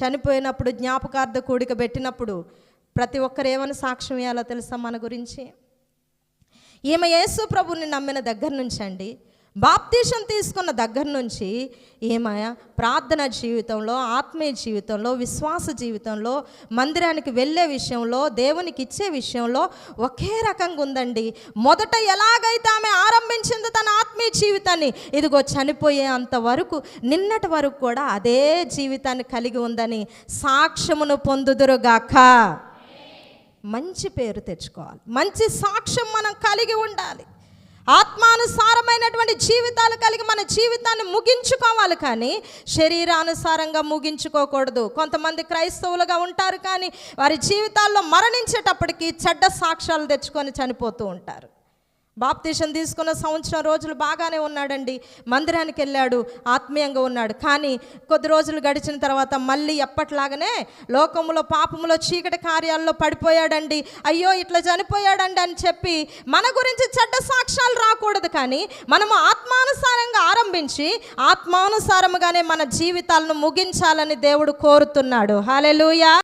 చనిపోయినప్పుడు జ్ఞాపకార్థ కూడిక పెట్టినప్పుడు ప్రతి ఒక్కరు ఏమని సాక్ష్యం ఇవ్వాలో తెలుసా మన గురించి? ఈమె యేసు ప్రభుని నమ్మిన దగ్గర నుంచి అండి బాప్తీషం తీసుకున్న దగ్గర నుంచి ఈమె ప్రార్థన జీవితంలో ఆత్మీయ జీవితంలో విశ్వాస జీవితంలో మందిరానికి వెళ్ళే విషయంలో దేవునికి ఇచ్చే విషయంలో ఒకే రకంగా ఉందండి. మొదట ఎలాగైతే ఆమె ఆరంభించింది జీవితాన్ని ఇదిగో చనిపోయే అంత వరకు నిన్నటి వరకు కూడా అదే జీవితాన్ని కలిగి ఉందని సాక్ష్యమును పొందుదురుగాక. మంచి పేరు తెచ్చుకోవాలి. మంచి సాక్ష్యం మనం కలిగి ఉండాలి. ఆత్మానుసారమైనటువంటి జీవితాలు కలిగి మన జీవితాన్ని ముగించుకోవాలి కానీ శరీరానుసారంగా ముగించుకోకూడదు. కొంతమంది క్రైస్తవులుగా ఉంటారు కానీ వారి జీవితాల్లో మరణించేటప్పటికి చెడ్డ సాక్ష్యాలు తెచ్చుకొని చనిపోతూ ఉంటారు. బాప్తీషన్ తీసుకున్న సంవత్సరం రోజులు బాగానే ఉన్నాడండి. మందిరానికి వెళ్ళాడు ఆత్మీయంగా ఉన్నాడు. కానీ కొద్ది రోజులు గడిచిన తర్వాత మళ్ళీ ఎప్పట్లాగానే లోకములో పాపములో చీకటి కార్యాల్లో పడిపోయాడండి. అయ్యో ఇట్లా చనిపోయాడండి అని చెప్పి మన గురించి చెడ్డ సాక్ష్యాలు రాకూడదు కానీ మనము ఆత్మానుసారంగా ఆరంభించి ఆత్మానుసారముగానే మన జీవితాలను ముగించాలని దేవుడు కోరుతున్నాడు. హాలెలుయా